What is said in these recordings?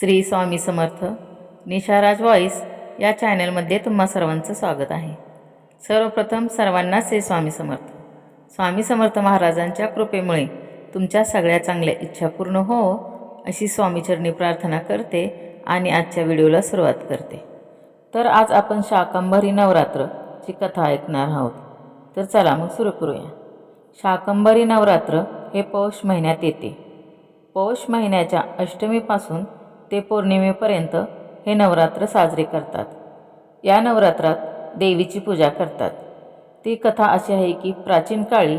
Shri Swami Samarth निशाराज voice या चॅनलमध्ये तुम्हा सर्वांचं स्वागत आहे. सर्वप्रथम सर्वांना श्री स्वामी समर्थ. स्वामी समर्थ महाराजांच्या कृपेमुळे तुमच्या सगळ्या चांगल्या इच्छा पूर्ण हो अशी स्वामीचरणी प्रार्थना करते आणि आजच्या व्हिडिओला सुरुवात करते. तर आज आपण शाकंभरी नवरात्रची कथा ऐकणार आहोत. तर चला मग सुरू करूया. शाकंभरी नवरात्र हे पौष महिन्यात येते. पौष महिन्याच्या अष्टमीपासून ते पौर्णिमेपर्यंत हे नवरात्र साजरे करतात. या नवरात्रात देवीची पूजा करतात. ती कथा अशी आहे की प्राचीन काळी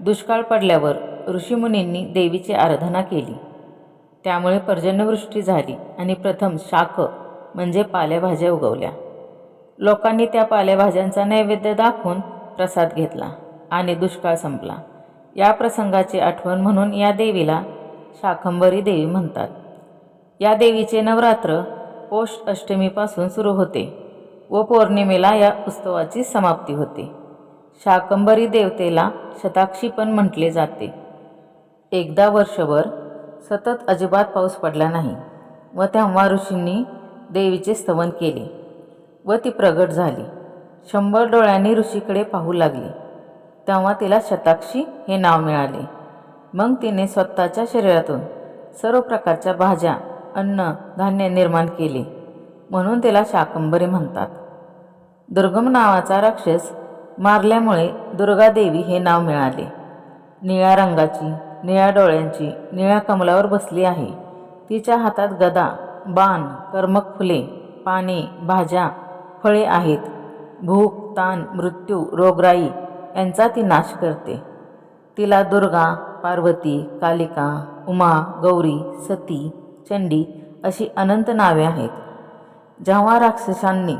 दुष्काळ पडल्यावर ऋषीमुनींनी देवीची आराधना केली. त्यामुळे पर्जन्यवृष्टी झाली आणि प्रथम शाक म्हणजे पालेभाज्या उगवल्या. लोकांनी त्या पालेभाज्यांचा नैवेद्य दाखवून प्रसाद घेतला आणि दुष्काळ संपला. या प्रसंगाची आठवण म्हणून या देवीला शाकंभरी देवी म्हणतात. या देवीचे नवरात्र पौष अष्टमीपासून सुरू होते व पौर्णिमेला या उत्सवाची समाप्ती होते. शाकंभरी देवतेला शताक्षी पण म्हटले जाते. एकदा वर्षभर सतत अजिबात पाऊस पडला नाही व तेव्हा ऋषींनी देवीचे स्तवन केले व ती प्रगट झाली. शंभर डोळ्यांनी ऋषीकडे पाहू लागली. तेव्हा तिला शताक्षी हे नाव मिळाले. मग तिने स्वतःच्या शरीरातून सर्व प्रकारच्या भाज्या अन्न धान्य निर्माण केले. म्हणून तिला शाकंभरी म्हणतात. दुर्गम नावाचा राक्षस मारल्यामुळे दुर्गादेवी हे नाव मिळाले. निळ्या रंगाची निळ्या डोळ्यांची निळ्या कमलावर बसली आहे. तिच्या हातात गदा बाण कर्मक फुले पाने भाज्या फळे आहेत. भूक ताण मृत्यू रोगराई यांचा ती नाश करते. तिला दुर्गा पार्वती कालिका उमा गौरी सती चंडी अशी अनंत नावे आहेत. जेव्हा राक्षसांनी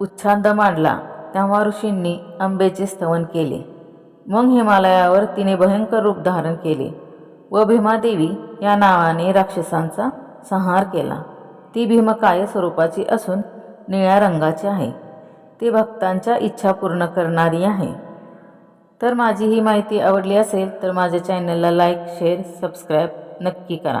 उच्छाद मांडला तेव्हा ऋषींनी आंबेचे स्तवन केले. मग हिमालयावर तिने भयंकर रूप धारण केले व भीमादेवी या नावाने राक्षसांचा संहार केला. ती भीमकाय स्वरूपाची असून निळ्या रंगाची आहे. ती भक्तांच्या इच्छा पूर्ण करणारी आहे. तर माझी ही माहिती आवडली असेल तर माझ्या चॅनलला लाईक शेअर सबस्क्राईब नक्की करा.